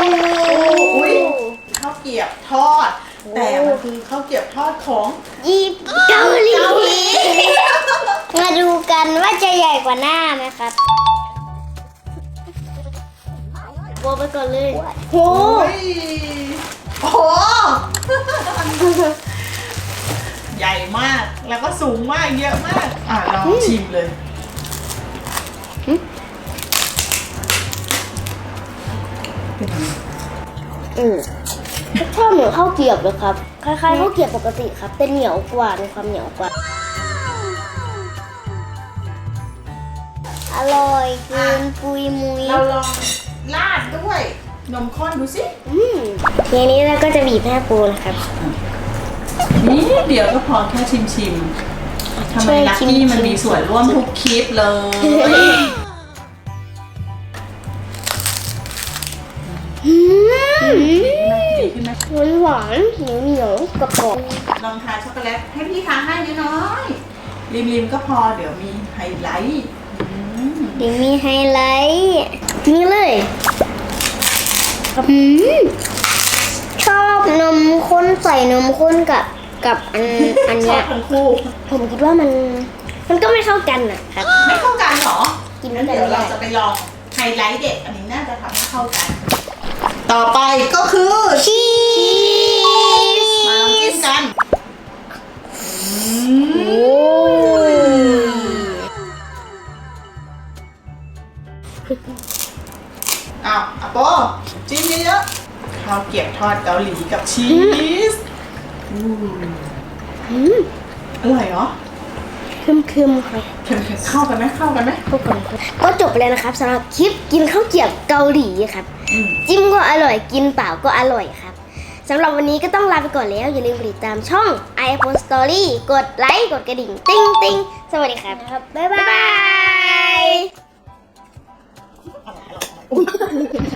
อุ้ยข้าวเกรียบทอด แต่มันคือข้าวเกรียบทอดของญี่เกาหลีเกาหลีมาดูกันว่าจะใหญ่กว่าหน้าไหมครับโบไปก่อนเลยโหโอ้ยโอ้โห ใหญ่มากแล้วก็สูงมากเยอะมาก อะลองชิมเลย อืมชอบเหมือนข้าวเกรียบเลยครับ คล้ายๆข้าวเกรียบปกติครับแต่เหนียวกว่ามีความเหนียวกว่า อร่อยเกินปุยมุยเราลองราดด้วย นมข้นดูสิอืมทีนี้เราก็จะบีบแม่ปูนะครับ นี่เดี๋ยวก็พอแค่ชิมชิมๆทำไมช่วยลักชิมกี้มันชิมมีส่วนร่วมทุกคลิปเลย ขึ้นไหมหวานหวานเหนียวเหนียวกรอบกรอบลองทานช็อกโกแลตให้พี่ทานให้น้อยๆริมๆก็พอเดี๋ยวมีไฮไลท์อืมเดี๋ยวมีไฮไลท์นี่เลยอืมชอบนมข้นใส่นมข้นกับกับอันอันชอเนี้บยทั้งคู่ผมคิดว่ามันมันก็ไม่เข้ากันนะครับไม่เข้ากันเหรอกินด้งั้วนยกันเดี๋ยวไม่เราได้จะไปลองไฮไลท์เด็ดอันนี้น่าจะทำให้เข้ากัน ต่อไปก็คือชีสมาลองจิ้มกันอืมโอ้อ้าวอะโปจิ้มเยอะๆข้าวเกรี๊ยวทอดเกาหลีกับชีสอืมอืมอร่อยเหรอเค็มๆครับเค็มๆเข้ากันไหมเข้ากันไหมพวกกันครับก็จบไปแล้วนะครับสำหรับคลิปกินข้าวเกรี๊ยวเกาหลีครับอืมจิ้มก็อร่อยกินเปล่าก็อร่อยครับสำหรับวันนี้ก็ต้องลาไปก่อนแล้ว อย่าลืมกดติดตามช่อง iPhone Story กดไลค์กดกระดิ่ง ติ้งติ้งสวัสดีครับบ๊ายบายอร่อยอร่อย